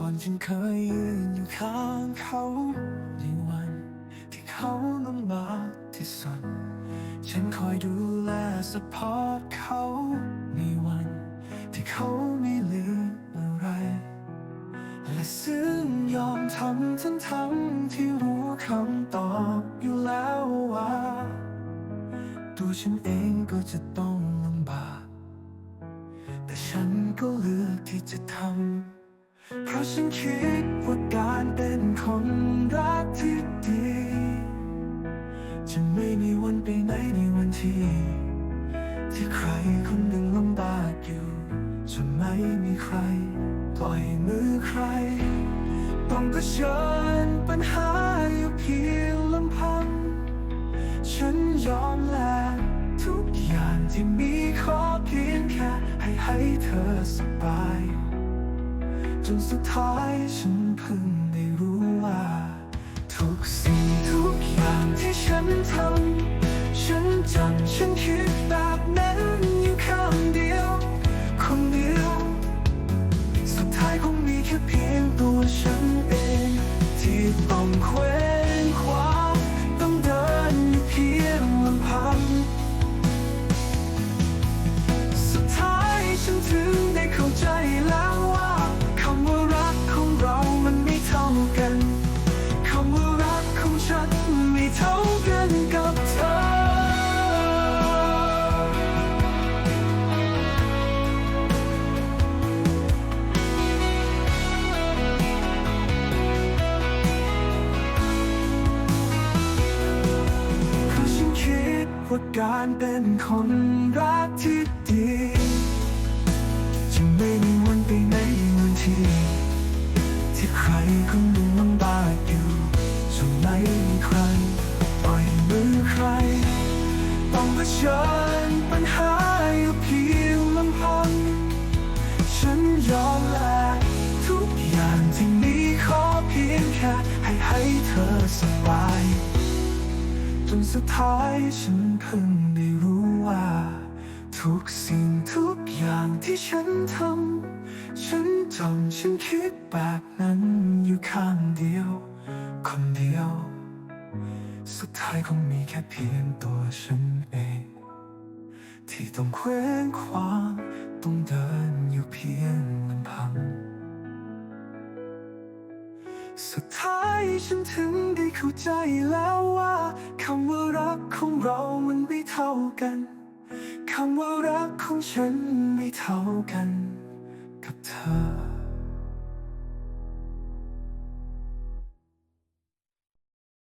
ก่อนฉันเคยยืนอยู่ข้างเขาในวันที่เขาลำบากที่สุดฉันคอยดูแลสปอร์ตเขาในวันที่เขาไม่เหลืออะไร และซึ่งยอมทำทั้งทั้งที่รู้คำตอบอยู่แล้วว่า ตัวฉันเองก็จะต้องลำบาก แต่ฉันก็เลือกที่จะทำ เพราะฉันคิดว่าการเป็นคนรักที่ดี จะไม่มีวันไปไหนในวันที่ ที่ใครคนหนึ่งลำบากอยู่จะไม่มีใครปล่อยมือใคร ต้องเผชิญปัญหาอยู่เพียงลำพัง ฉันยอมแลกทุกอย่างที่มีขอเพียงแค่ให้ให้เธอสบาย จนสุดท้ายฉันเพิ่งได้รู้ว่า ทุกสิ่งทุกอย่างที่ฉันทำฉันจำฉัน ว่าการเป็นคนรักที่ดีจะไม่มีวันไปไหนวันที่ ที่ใครคนหนึ่งลำบากอยู่จะไม่มีใครปล่อยมือใคร ต้องเผชิญ สุดท้ายฉันเพิ่งได้รู้ว่า ทุกสิ่งทุกอย่างที่ฉันทำ ฉันจำฉันคิดแบบนั้นอยู่ข้างเดียว คนเดียว สุดท้ายคงมีแค่เพียงตัวฉันเอง ที่ต้องเคว้งคว้างต้องเดิน สุดท้ายฉันถึงได้เข้าใจแล้วว่าคำว่ารักของเรามันไม่เท่ากันคำว่ารักของฉันไม่เท่ากัน